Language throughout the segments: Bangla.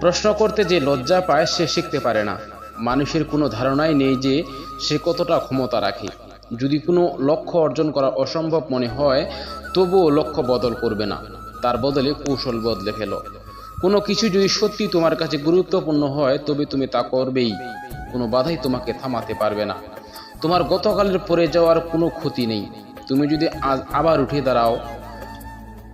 প্রশ্ন করতে যে লজ্জা পায়, সে শিখতে পারে না। মানুষের কোনো ধারণাই নেই যে সে কতটা ক্ষমতা রাখে। যদি কোনো লক্ষ্য অর্জন করা অসম্ভব মনে হয়, তবুও লক্ষ্য বদল করবে না। তার বদলে কৌশল বদলে ফেলো। কোনো কিছু যদি সত্যি তোমার কাছে গুরুত্বপূর্ণ হয়, তবে তুমি তা করবেই। কোনো বাধাই তোমাকে থামাতে পারবে না। তোমার গতকালের পরে যাওয়ার কোনো ক্ষতি নেই। তুমি যদি আবার উঠে দাঁড়াও,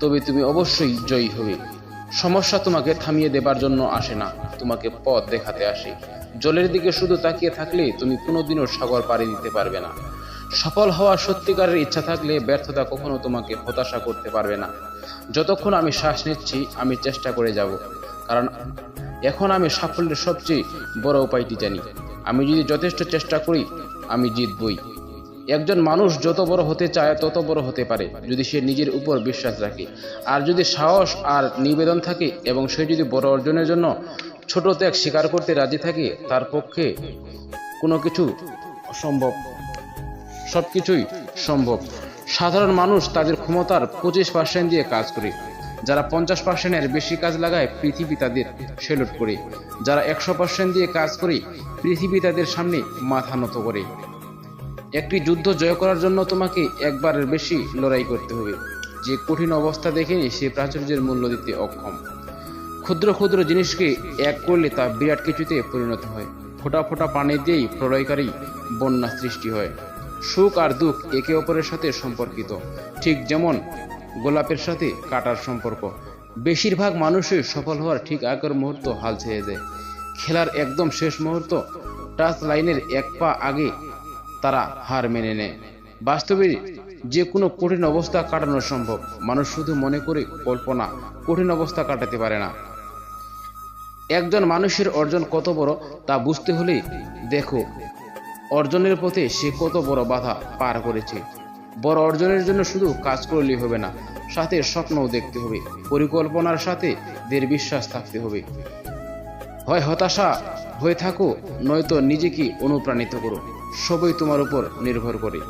তবে তুমি অবশ্যই জয়ী হবে। সমস্যা তোমাকে থামিয়ে দেবার জন্য আসে না। তোমাকে পথ দেখাতে আসে। জলের দিকে শুধু তাকিয়ে থাকলে তুমি কোনোদিনও সাগর পাড়ি দিতে পারবে না। সফল হওয়ার সত্যিকারের ইচ্ছা থাকলে ব্যর্থতা কখনো তোমাকে হতাশা করতে পারবে না। যতক্ষণ আমি শ্বাস নিচ্ছি, আমি চেষ্টা করে যাব। কারণ এখন আমি সাফল্যের সবচেয়ে বড় উপায়টি জানি। আমি যদি যথেষ্ট চেষ্টা করি, আমি জিতবই। একজন মানুষ যত বড় হতে চায়, তত বড় হতে পারে, যদি সে নিজের উপর বিশ্বাস রাখে। আর যদি সাহস আর নিবেদন থাকে এবং সে যদি বড় অর্জনের জন্য ছোট ত্যাগ স্বীকার করতে রাজি থাকে, তার পক্ষে কোনো কিছু সম্ভব সব কিছুই সম্ভব। সাধারণ মানুষ তাদের ক্ষমতার পঁচিশ পার্সেন্ট দিয়ে কাজ করে। যারা পঞ্চাশ পার্সেন্টের বেশি কাজ লাগায়, পৃথিবী তাদের সেলুট করে। যারা একশো পার্সেন্ট দিয়ে কাজ করে, পৃথিবী তাদের সামনে মাথা নত করে। একটি যুদ্ধ জয় করার জন্য তোমাকে একবারের বেশি লড়াই করতে হবে। যে কঠিন অবস্থা দেখেনি সে প্রাচুর্যের মূল্য দিতে অক্ষম। ক্ষুদ্র ক্ষুদ্র জিনিসকে এক করলে তা বিরাট কিছুতে পরিণত হয়। ফোটা ফোঁটা পানি দিয়েই প্রলয়কারী বন্যা সৃষ্টি হয়। সুখ আর দুঃখ একে অপরের সাথে সম্পর্কিত। ঠিক যেমন গোলাপের সাথে কাটার সম্পর্ক। বেশিরভাগ মানুষই সফল হওয়ার ঠিক আগের মুহূর্ত হাল ছেড়ে দেয়। খেলার একদম শেষ মুহূর্ত টাচ লাইনের এক পা আগে তারা হার মেনে নেয়। বাস্তবে যে কোনো কঠিন অবস্থা কাটানো সম্ভব। মানুষ শুধু মনে করে কল্পনা কঠিন অবস্থা কাটাতে পারে না। একজন মানুষের অর্জন কত বড় তা বুঝতে হলে দেখো, অর্জনের পথে সে কত বড় বাধা পার করেছে। বড় অর্জনের জন্য শুধু কাজ করলেই হবে না, সাথে স্বপ্নও দেখতে হবে, পরিকল্পনার সাথে দের বিশ্বাস থাকতে হবে। হয় হতাশা হয়ে থাকো নয়তো নিজেকে অনুপ্রাণিত করো। সবই তোমার উপর নির্ভর করে।